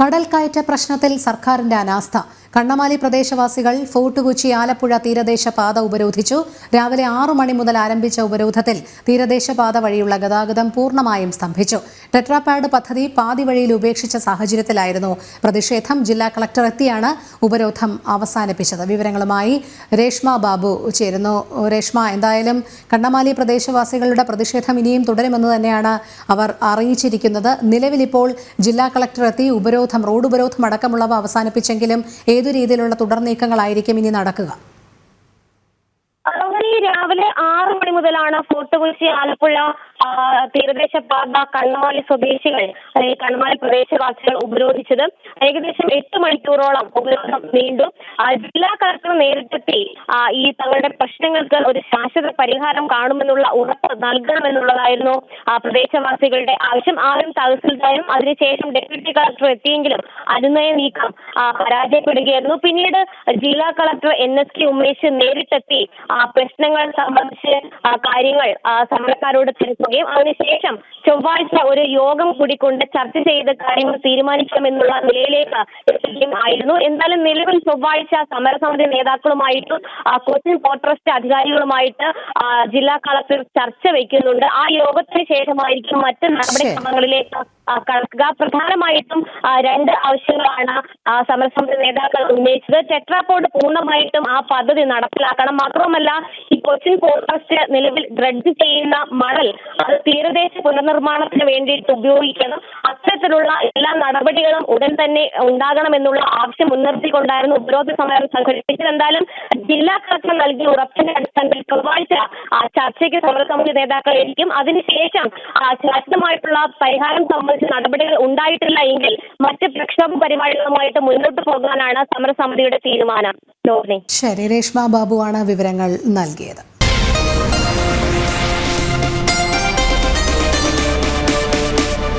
കടൽക്കയറ്റ പ്രശ്നത്തിൽ സർക്കാരിന്റെ അനാസ്ഥ. കണ്ണമാലി പ്രദേശവാസികൾ ഫോർട്ട് കൊച്ചി ആലപ്പുഴ തീരദേശ പാത ഉപരോധിച്ചു. രാവിലെ ആറു മണി മുതൽ ആരംഭിച്ച ഉപരോധത്തിൽ തീരദേശ പാത വഴിയുള്ള ഗതാഗതം പൂർണമായും സ്തംഭിച്ചു. ടെട്രാപാഡ് പദ്ധതി പാതി വഴിയിൽ ഉപേക്ഷിച്ച സാഹചര്യത്തിലായിരുന്നു പ്രതിഷേധം. ജില്ലാ കളക്ടർ എത്തിയാണ് ഉപരോധം അവസാനിപ്പിച്ചത്. വിവരങ്ങളുമായി രേഷ്മ ബാബു ചേരുന്നു. രേഷ്മ എന്തായാലും കണ്ണമാലി പ്രദേശവാസികളുടെ പ്രതിഷേധം ഇനിയും തുടരുമെന്ന് തന്നെയാണ് അവർ അറിയിച്ചിരിക്കുന്നത്. നിലവിലിപ്പോൾ ജില്ലാ കളക്ടർ എത്തി ഉപരോധം റോഡ് ഉപരോധം അടക്കമുള്ളവ അവസാനിപ്പിച്ചെങ്കിലും ഏതു രീതിയിലുള്ള തുടർ നീക്കങ്ങളായിരിക്കും ഇനി നടക്കുക? രാവിലെ ആറ് മണി മുതലാണ് ഫോർട്ട് കൊച്ചി ആലപ്പുഴ തീരദേശ പാത കണ്ണമാലി സ്വദേശികൾ അല്ലെങ്കിൽ കണ്ണമാലി പ്രദേശവാസികൾ ഉപരോധിച്ചത്. ഏകദേശം എട്ട് മണിക്കൂറോളം ഉപരോധം നീണ്ടു. ജില്ലാ കളക്ടർ നേരിട്ടെത്തി ഈ തങ്ങളുടെ പ്രശ്നങ്ങൾക്ക് ഒരു ശാശ്വത പരിഹാരം കാണുമെന്നുള്ള ഉറപ്പ് നൽകണമെന്നുള്ളതായിരുന്നു പ്രദേശവാസികളുടെ ആവശ്യം. ആരും തഹസിൽദാരും അതിനുശേഷം ഡെപ്യൂട്ടി കളക്ടർ എത്തിയെങ്കിലും അനുനയ നീക്കം പരാജയപ്പെടുകയായിരുന്നു. പിന്നീട് ജില്ലാ collector N S K Umesh നേരിട്ടെത്തി പ്രശ്നങ്ങൾ സംബന്ധിച്ച് കാര്യങ്ങൾ സമരക്കാരോട് തിരുത്തുകയും അതിനുശേഷം ചൊവ്വാഴ്ച ഒരു യോഗം കൂടിക്കൊണ്ട് ചർച്ച ചെയ്ത് കാര്യങ്ങൾ തീരുമാനിക്കാമെന്നുള്ള നിലയിലേക്ക് എത്തുകയും ആയിരുന്നു. എന്തായാലും നിലവിൽ ചൊവ്വാഴ്ച സമരസമിതി നേതാക്കളുമായിട്ടും കൊച്ചിൻ പോർട്ട് ട്രസ്റ്റ് അധികാരികളുമായിട്ട് ജില്ലാ കളക്ടർ ചർച്ച വയ്ക്കുന്നുണ്ട് ആ യോഗത്തിന് ശേഷമായിരിക്കും മറ്റ് നടപടിക്രമങ്ങളിലേക്ക് കടക്കുക പ്രധാനമായിട്ടും രണ്ട് ആവശ്യങ്ങളാണ് സമരസമിതി നേതാക്കൾ ഉന്നയിച്ചത്. ടെട്രാപോഡ് പൂർണമായിട്ടും ആ പദ്ധതി നടപ്പിലാക്കണം. മാത്രവുമല്ല ഈ കൊച്ചിൻ ഫോർട്ടസ്റ്റ് നിലവിൽ ഡ്രഡ്ജ് ചെയ്യുന്ന മണൽ അത് തീരദേശ പുനർനിർമ്മാണത്തിന് വേണ്ടിയിട്ട് ഉപയോഗിക്കണം. അത്തരത്തിലുള്ള എല്ലാ നടപടികളും ഉടൻ തന്നെ ഉണ്ടാകണമെന്നുള്ള ആവശ്യം മുൻനിർത്തിക്കൊണ്ടായിരുന്നു ഉപരോധ സമരം സംഘടിപ്പിച്ചത്. എന്തായാലും ജില്ലാ കളക്ടർ നൽകിയ ഉറപ്പിന്റെ അടിസ്ഥാനത്തിൽ ചർച്ചയ്ക്ക് സമരസമിതി നേതാക്കളായിരിക്കും. അതിനുശേഷം ശാശ്വതമായിട്ടുള്ള പരിഹാരം സംബന്ധിച്ച നടപടികൾ ഉണ്ടായിട്ടില്ല എങ്കിൽ മറ്റ് പ്രക്ഷോഭ പരിപാടികളുമായിട്ട് മുന്നോട്ട് പോകാനാണ് സമരസമിതിയുടെ തീരുമാനം. ശരി രേഷ്മ ബാബുവാണ് വിവരങ്ങൾ നൽകിയത്.